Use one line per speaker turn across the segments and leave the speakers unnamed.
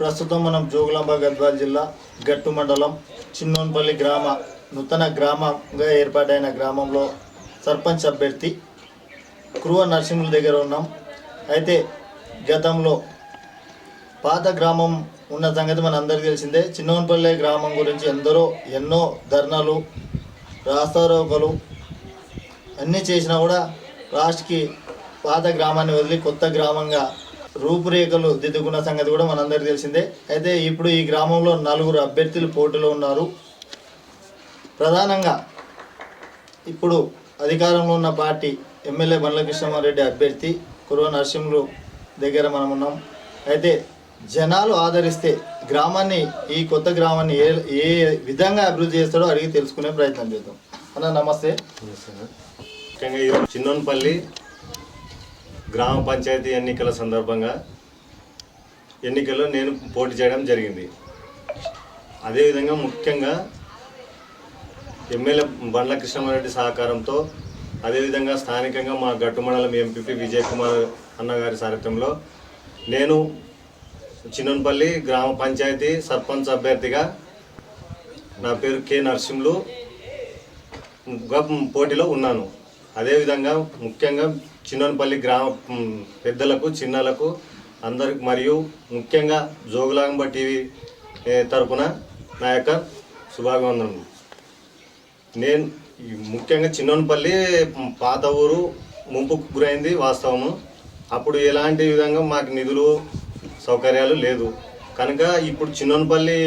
ప్రస్తుతం మనం జోగులాంబ గద్వాల జిల్లా గట్టు మండలం చిన్నోన్పల్లి గ్రామ నూతన గ్రామంగా ఏర్పాటైన గ్రామంలో సర్పంచ్ అభ్యర్థి కృవ నరసింహుల దగ్గర ఉన్నాం. అయితే గతంలో పాత గ్రామం ఉన్న సంగతి మన అందరికీ తెలిసిందే. చిన్నోన్పల్లి గ్రామం గురించి ఎందరో ఎన్నో ధర్నాలు రాస్తారోకలు అన్నీ చేసినా కూడా లాస్ట్కి పాత గ్రామాన్ని వదిలి కొత్త గ్రామంగా రూపురేఖలు దిద్దుకున్న సంగతి కూడా మనందరికీ తెలిసిందే. అయితే ఇప్పుడు ఈ గ్రామంలో నలుగురు అభ్యర్థులు పోటీలో ఉన్నారు. ప్రధానంగా ఇప్పుడు అధికారంలో ఉన్న పార్టీ ఎమ్మెల్యే బండ్ల కృష్ణమారెడ్డి అభ్యర్థి కురువ నరసింహులు దగ్గర మనం ఉన్నాం. అయితే జనాలు ఆదరిస్తే గ్రామాన్ని ఈ కొత్త గ్రామాన్ని ఏ ఏ విధంగా అభివృద్ధి చేస్తాడో అడిగి తెలుసుకునే ప్రయత్నం చేద్దాం. అన్న నమస్తే.
ముఖ్యంగా చిన్నోన్పల్లి గ్రామ పంచాయతీ ఎన్నికల సందర్భంగా ఎన్నికల్లో నేను పోటీ చేయడం జరిగింది. అదేవిధంగా ముఖ్యంగా ఎమ్మెల్యే బండ్ల కృష్ణమారెడ్డి సహకారంతో అదేవిధంగా స్థానికంగా మా గట్టు మండలం ఎంపీపీ విజయ్ కుమార్ అన్నగారి సారథ్యంలో నేను చిన్నపల్లి గ్రామ పంచాయతీ సర్పంచ్ అభ్యర్థిగా నా పేరు కె నరసింహులు పోటీలో ఉన్నాను. అదేవిధంగా ముఖ్యంగా చిన్నపల్లి గ్రామ పెద్దలకు చిన్నలకు అందరికి మరియు ముఖ్యంగా జోగులాంబ టీవీ తరపున నా యొక్క శుభాభివందనలు నేను ముఖ్యంగా చిన్నపల్లి పాత ఊరు ముంపుకు గురైంది వాస్తవము. అప్పుడు ఎలాంటి విధంగా మాకు నిధులు సౌకర్యాలు లేదు. కనుక ఇప్పుడు చిన్నపల్లి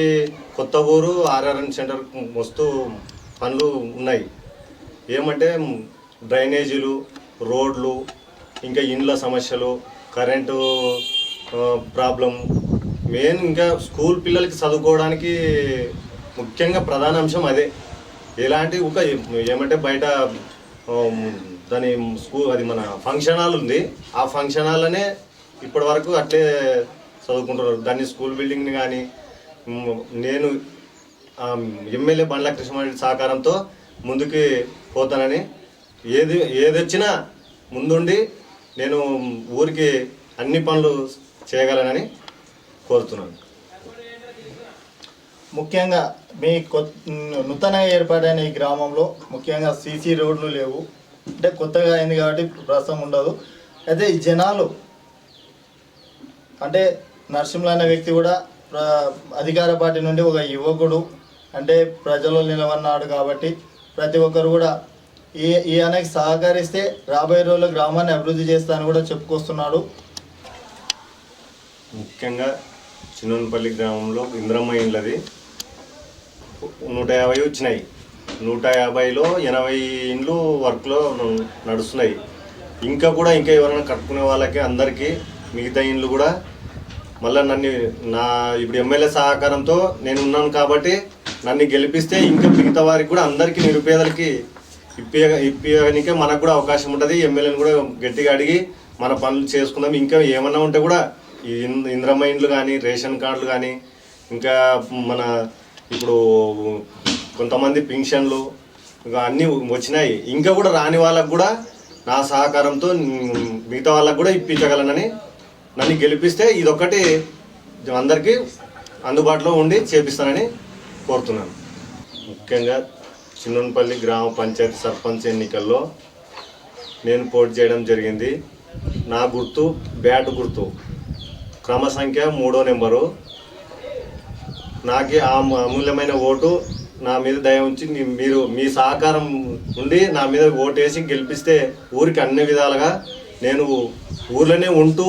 కొత్త ఊరు ఆర్ఆర్ఎన్ సెంటర్ వస్తూ పనులు ఉన్నాయి. ఏమంటే డ్రైనేజీలు రోడ్లు ఇంకా ఇండ్ల సమస్యలు కరెంటు ప్రాబ్లం మెయిన్ ఇంకా స్కూల్ పిల్లలకి చదువుకోవడానికి ముఖ్యంగా ప్రధాన అంశం అదే. ఎలాంటి ఒక ఏమంటే బయట దాని స్కూల్ అది మన ఫంక్షన్ హాల్ ఉంది. ఆ ఫంక్షన్ హాల్లోనే ఇప్పటి వరకు అట్లే చదువుకుంటున్నారు. దాన్ని స్కూల్ బిల్డింగ్ని కానీ నేను ఎమ్మెల్యే బండ్ల కృష్ణారెడ్డి సహకారంతో ముందుకి పోతానని. ఏది ఏది వచ్చినా ముందుండి నేను ఊరికి అన్ని పనులు చేయగలనని కోరుతున్నాను.
ముఖ్యంగా మీ కొత్త నూతనంగా ఏర్పాటైన ఈ గ్రామంలో ముఖ్యంగా సీసీ రోడ్లు లేవు. అంటే కొత్తగా అయింది కాబట్టి ప్రస్తుతం ఉండదు. అయితే ఈ జనాలు అంటే నరసింహులు అనే వ్యక్తి కూడా అధికార పార్టీ నుండి ఒక యువకుడు. అంటే ప్రజలు నిలవన్నాడు కాబట్టి ప్రతి ఒక్కరు కూడా ఈ ఈ సహకరిస్తే రాబోయే రోజుల్లో గ్రామాన్ని అభివృద్ధి చేస్తానని కూడా చెప్పుకొస్తున్నాడు.
ముఖ్యంగా చిన్నపల్లి గ్రామంలో ఇంద్రమ్మ ఇండ్లది నూట యాభై వచ్చినాయి. నూట యాభైలో ఎనభై ఇండ్లు వర్క్లో నడుస్తున్నాయి. ఇంకా కూడా ఇంకా ఎవరైనా కట్టుకునే వాళ్ళకి అందరికీ మిగతా ఇండ్లు కూడా మళ్ళీ నన్ను నా ఇప్పుడు ఎమ్మెల్యే సహకారంతో నేను ఉన్నాను కాబట్టి నన్ను గెలిపిస్తే ఇంకా మిగతా వారికి కూడా అందరికీ నిరుపేదలకి ఇప్పియ ఇప్పించడానికే మనకు కూడా అవకాశం ఉంటుంది. ఎమ్మెల్యేని కూడా గట్టిగా అడిగి మన పనులు చేసుకుందాం. ఇంకా ఏమన్నా ఉంటే కూడా ఈ ఇన్- ఇంద్రమ్మ ఇండ్లు కానీ రేషన్ కార్డులు కానీ ఇంకా మన ఇప్పుడు కొంతమంది పింఛన్లు అన్నీ వచ్చినాయి. ఇంకా కూడా రాని వాళ్ళకు కూడా నా సహకారంతో మిగతా వాళ్ళకు కూడా ఇప్పించగలనని నన్ను గెలిపిస్తే ఇదొక్కటి అందరికీ అందుబాటులో ఉండి చేపిస్తానని కోరుతున్నాను. ముఖ్యంగా చిన్నపల్లి గ్రామ పంచాయతీ సర్పంచ్ ఎన్నికల్లో నేను పోటీ చేయడం జరిగింది. నా గుర్తు బ్యాట్ గుర్తు. క్రమ సంఖ్య మూడో నెంబరు. నాకు ఆ అమూల్యమైన ఓటు నా మీద దయ ఉంచి మీరు మీ సహకారం ఉండి నా మీద ఓటేసి గెలిపిస్తే ఊరికి అన్ని విధాలుగా నేను ఊర్లోనే ఉంటూ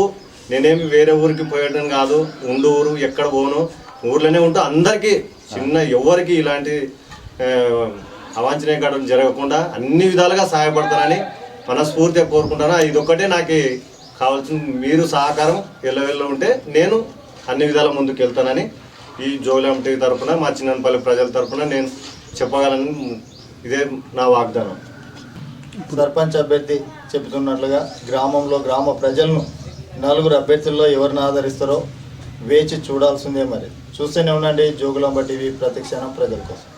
నేనేమి వేరే ఊరికి పోయడం కాదు. ఉండు ఊరు ఎక్కడ పోను. ఊర్లోనే ఉంటూ అందరికీ చిన్న ఎవరికి ఇలాంటి అవాంఛనీయ ఘటనలు జరగకుండా అన్ని విధాలుగా సహాయపడతానని మనస్ఫూర్తిగా కోరుకుంటాను ఒక్కటే నాకు కావాల్సిన మీరు సహకారం ఎల్లవెల్ల ఉంటే నేను అన్ని విధాల ముందుకు వెళ్తానని ఈ జోలాం తరపున తరఫున మా చిన్నపల్లి ప్రజల తరఫున నేను చెప్పగలను. ఇదే నా వాగ్దానం.
సర్పంచ్ అభ్యర్థి చెబుతున్నట్లుగా గ్రామంలో గ్రామ ప్రజలను నలుగురు అభ్యర్థుల్లో ఎవరిని ఆదరిస్తారో వేచి చూడాల్సిందే మరి. చూస్తూనే ఉండండి జోగులాంబ టీవీ ప్రతిక్షణం ప్రజల కోసం.